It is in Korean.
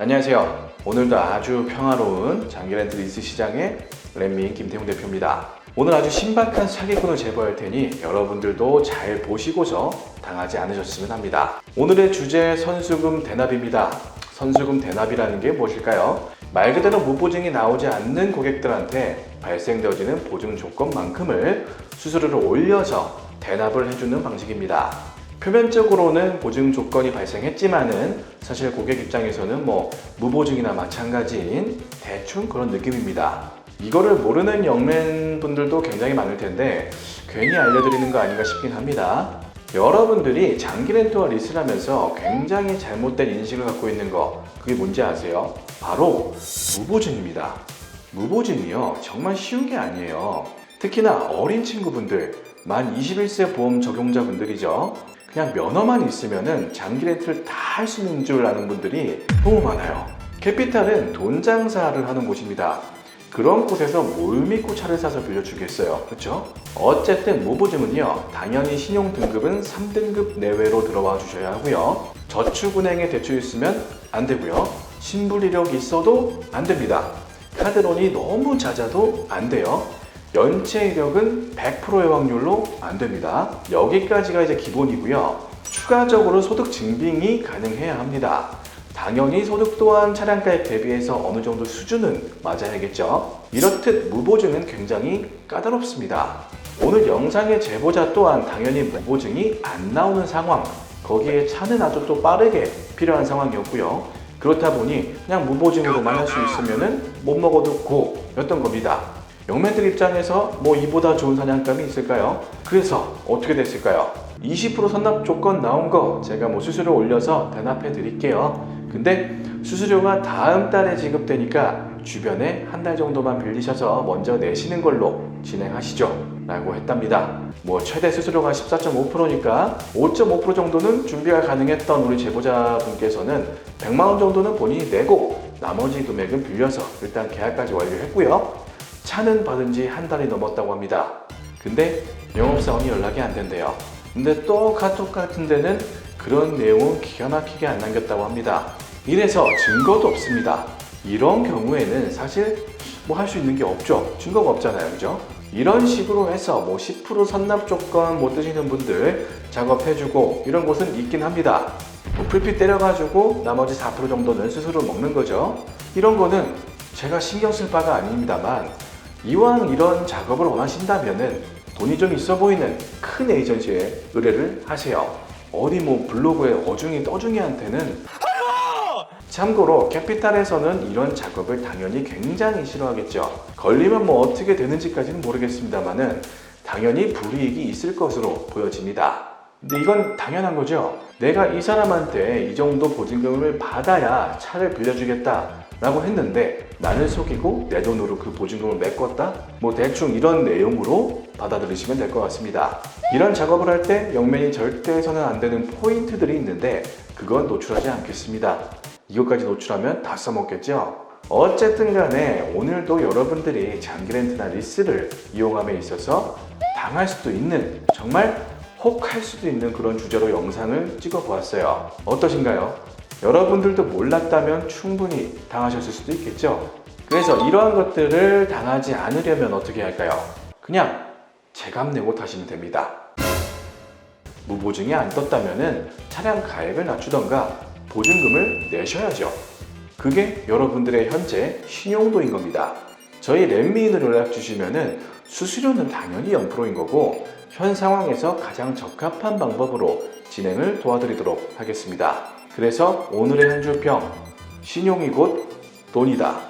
안녕하세요. 오늘도 아주 평화로운 장기렌트 리스 시장의 랜민 김태훈 대표입니다. 오늘 아주 신박한 사기꾼을 제보할 테니 여러분들도 잘 보시고서 당하지 않으셨으면 합니다. 오늘의 주제 선수금 대납입니다. 선수금 대납이라는 게 무엇일까요? 말 그대로 무보증이 나오지 않는 고객들한테 발생되어지는 보증 조건만큼을 수수료를 올려서 대납을 해주는 방식입니다. 표면적으로는 보증 조건이 발생했지만은 사실 고객 입장에서는 뭐 무보증이나 마찬가지인 대충 그런 느낌입니다. 이거를 모르는 영맨 분들도 굉장히 많을 텐데 괜히 알려드리는 거 아닌가 싶긴 합니다. 여러분들이 장기 렌트와 리스를 하면서 굉장히 잘못된 인식을 갖고 있는 거 그게 뭔지 아세요? 바로 무보증입니다. 무보증이요 정말 쉬운 게 아니에요. 특히나 어린 친구분들 만 21세 보험 적용자분들이죠. 그냥 면허만 있으면은 장기 렌트를 다 할 수 있는 줄 아는 분들이 너무 많아요. 캐피탈은 돈 장사를 하는 곳입니다. 그런 곳에서 뭘 믿고 차를 사서 빌려주겠어요. 그렇죠? 어쨌든 무보증은요. 당연히 신용 등급은 3등급 내외로 들어와 주셔야 하고요. 저축은행에 대출 있으면 안 되고요. 신불 이력 있어도 안 됩니다. 카드론이 너무 잦아도 안 돼요. 연체 이력은 100%의 확률로 안 됩니다. 여기까지가 이제 기본이고요. 추가적으로 소득 증빙이 가능해야 합니다. 당연히 소득 또한 차량가액 대비해서 어느 정도 수준은 맞아야겠죠. 이렇듯 무보증은 굉장히 까다롭습니다. 오늘 영상의 제보자 또한 당연히 무보증이 안 나오는 상황, 거기에 차는 아주 또 빠르게 필요한 상황이었고요. 그렇다 보니 그냥 무보증으로만 할 수 있으면은 못 먹어도 고였던 겁니다. 영매들 입장에서 뭐 이보다 좋은 사냥감이 있을까요? 그래서 어떻게 됐을까요? 20% 선납 조건 나온 거 제가 뭐 수수료 올려서 대납해 드릴게요. 근데 수수료가 다음 달에 지급되니까 주변에 한 달 정도만 빌리셔서 먼저 내시는 걸로 진행하시죠. 라고 했답니다. 뭐 최대 수수료가 14.5%니까 5.5% 정도는 준비가 가능했던 우리 제보자분께서는 100만 원 정도는 본인이 내고 나머지 금액은 빌려서 일단 계약까지 완료했고요. 차는 받은 지 한 달이 넘었다고 합니다. 근데 영업사원이 연락이 안 된대요. 근데 또 카톡 같은 데는 그런 내용은 기가 막히게 안 남겼다고 합니다. 이래서 증거도 없습니다. 이런 경우에는 사실 뭐 할 수 있는 게 없죠. 증거가 없잖아요. 그죠? 이런 식으로 해서 뭐 10% 선납 조건 못 드시는 분들 작업해주고 이런 곳은 있긴 합니다. 뭐 풀피 때려가지고 나머지 4% 정도는 스스로 먹는 거죠. 이런 거는 제가 신경 쓸 바가 아닙니다만 이왕 이런 작업을 원하신다면은 돈이 좀 있어 보이는 큰 에이전시에 의뢰를 하세요. 어디 뭐 블로그에 어중이 떠중이한테는 참고로 캐피탈에서는 이런 작업을 당연히 굉장히 싫어하겠죠. 걸리면 뭐 어떻게 되는지까지는 모르겠습니다만은 당연히 불이익이 있을 것으로 보여집니다. 근데 이건 당연한 거죠. 내가 이 사람한테 이 정도 보증금을 받아야 차를 빌려주겠다. 라고 했는데 나를 속이고 내 돈으로 그 보증금을 메꿨다? 뭐 대충 이런 내용으로 받아들이시면 될 것 같습니다. 이런 작업을 할 때 영면이 절대 해서는 안 되는 포인트들이 있는데 그건 노출하지 않겠습니다. 이것까지 노출하면 다 써먹겠죠? 어쨌든 간에 오늘도 여러분들이 장기 렌트나 리스를 이용함에 있어서 당할 수도 있는 정말 혹 할 수도 있는 그런 주제로 영상을 찍어 보았어요. 어떠신가요? 여러분들도 몰랐다면 충분히 당하셨을 수도 있겠죠? 그래서 이러한 것들을 당하지 않으려면 어떻게 할까요? 그냥 제값 내고 타시면 됩니다. 무보증이 안 떴다면은 차량 가액을 낮추던가 보증금을 내셔야죠. 그게 여러분들의 현재 신용도인 겁니다. 저희 랜미인으로 연락 주시면은 수수료는 당연히 0%인 거고 현 상황에서 가장 적합한 방법으로 진행을 도와드리도록 하겠습니다. 그래서 오늘의 한 줄평 신용이 곧 돈이다.